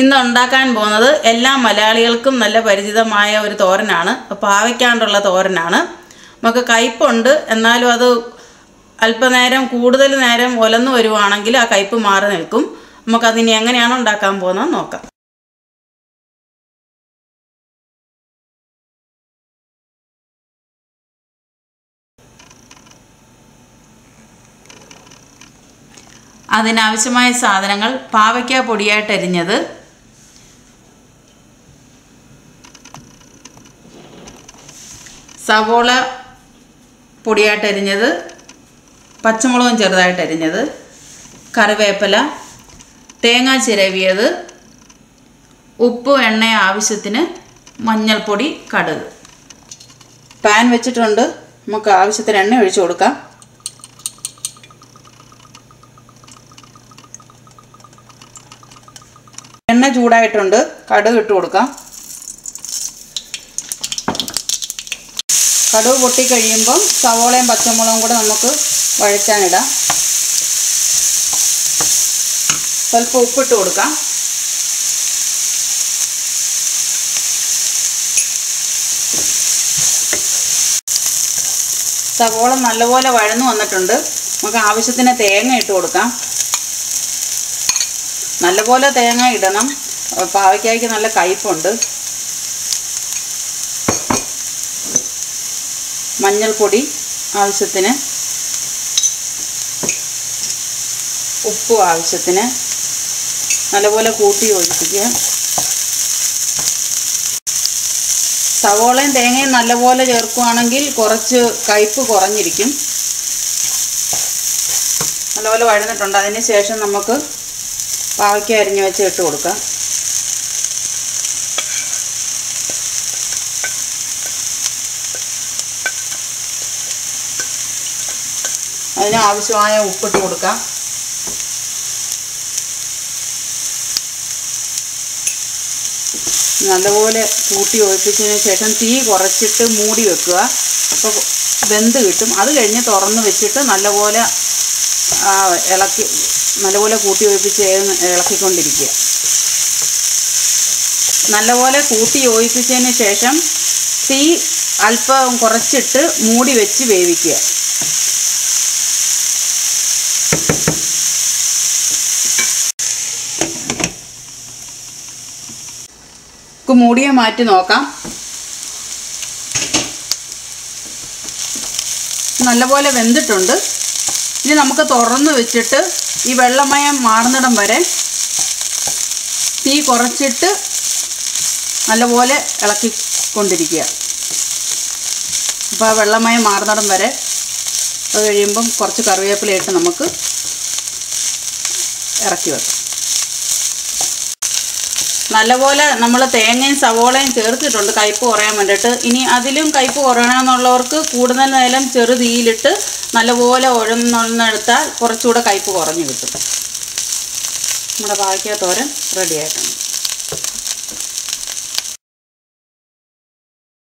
ഇന്ന് ഉണ്ടാക്കാൻ പോകുന്നത് എല്ലാ മലയാളികൾക്കും നല്ല പരിചിതമായ ഒരു തോരനാണ്. പാവയ്ക്കാണ്ടുള്ള തോരനാണ്. നമുക്ക് കയ്പുണ്ട്. എന്നാലും അത് അല്പനേരം കൂടുതൽ നേരം ഒലന്നു വരുവാണെങ്കിൽ ആ കയ്പ് മാറി നിൽക്കും. നമുക്കതിനി എങ്ങനെയാണ് ഉണ്ടാക്കാൻ പോകുന്നത് നോക്കാം. അതിനാവശ്യമായ സാധനങ്ങൾ പാവയ്ക്ക പൊടിയായിട്ട് അരിഞ്ഞത് സവോള പൊടിയായിട്ട് അരിഞ്ഞത് പച്ചമുളകും ചെറുതായിട്ട് അരിഞ്ഞത് കറിവേപ്പില തേങ്ങ ചിരവിയത് ഉപ്പ് എണ്ണ ആവശ്യത്തിന് മഞ്ഞൾപ്പൊടി കടുക്. പാൻ വെച്ചിട്ടുണ്ട്. നമുക്ക് ആവശ്യത്തിന് എണ്ണ ഒഴിച്ചു കൊടുക്കാം. എണ്ണ ചൂടായിട്ടുണ്ട്. കടുക് ഇട്ട് കൊടുക്കാം. കടുക് പൊട്ടിക്കഴിയുമ്പം സവോളയും പച്ചമുളകും കൂടെ നമുക്ക് വഴറ്റാനിടാം. സ്വല്പം ഉപ്പിട്ട് കൊടുക്കാം. സവോള നല്ലപോലെ വഴന്നു വന്നിട്ടുണ്ട്. നമുക്ക് ആവശ്യത്തിന് തേങ്ങ ഇട്ട് കൊടുക്കാം. നല്ലപോലെ തേങ്ങ ഇടണം. പാവയ്ക്കായ്ക്ക് നല്ല കയ്പുണ്ട്. മഞ്ഞൾപ്പൊടി ആവശ്യത്തിന് ഉപ്പ് ആവശ്യത്തിന് നല്ലപോലെ കൂട്ടി യോജിപ്പിക്കുക സവോളയും തേങ്ങയും നല്ലപോലെ ചേർക്കുകയാണെങ്കിൽ കുറച്ച് കയ്പ്പ് കുറഞ്ഞിരിക്കും. നല്ലപോലെ വഴന്നിട്ടുണ്ട്. അതിന് ശേഷം നമുക്ക് പാവയ്ക്ക അരിഞ്ഞു വെച്ച് ഇട്ട് കൊടുക്കാം. അതിന് ആവശ്യമായ ഉപ്പിട്ട് കൊടുക്കാം. നല്ലപോലെ കൂട്ടി ഒഴിപ്പിച്ചതിന് ശേഷം തീ കുറച്ചിട്ട് മൂടി വെക്കുക. അപ്പോൾ വെന്ത് കിട്ടും. അത് കഴിഞ്ഞ് തുറന്ന് വെച്ചിട്ട് നല്ലപോലെ ഇളക്കി നല്ലപോലെ കൂട്ടി ഒഴിപ്പിച്ച് ഇളക്കിക്കൊണ്ടിരിക്കുക. നല്ലപോലെ കൂട്ടി യോജിപ്പിച്ചതിന് ശേഷം തീ അല്പം കുറച്ചിട്ട് മൂടി വെച്ച് വേവിക്കുക. നമുക്ക് മൂടിയെ മാറ്റി നോക്കാം. നല്ലപോലെ വെന്തിട്ടുണ്ട്. ഇനി നമുക്ക് തുറന്ന് വെച്ചിട്ട് ഈ വെള്ളമയം മാറുന്നിടം വരെ തീ കുറച്ചിട്ട് നല്ലപോലെ ഇളക്കിക്കൊണ്ടിരിക്കുക. അപ്പോൾ വെള്ളമയം മാറുന്നിടം വരെ അത് കഴിയുമ്പം കുറച്ച് കറിവേപ്പിലയിട്ട് നമുക്ക് ഇറക്കി വെക്കാം. നല്ലപോലെ നമ്മൾ തേങ്ങയും സവോളയും ചേർത്തിട്ടുണ്ട് കയ്പ് കുറയാൻ വേണ്ടിയിട്ട്. ഇനി അതിലും കയ്പ് കുറയണമെന്നുള്ളവർക്ക് കൂടുതൽ നേരം ചെറുതീയിലിട്ട് നല്ലപോലെ ഉഴന്നൊന്നെടുത്താൽ കുറച്ചുകൂടെ കയ്പ് കുറഞ്ഞു കിട്ടും. നമ്മുടെ പാവയ്ക്ക തോരൻ റെഡി ആയിട്ടുണ്ട്.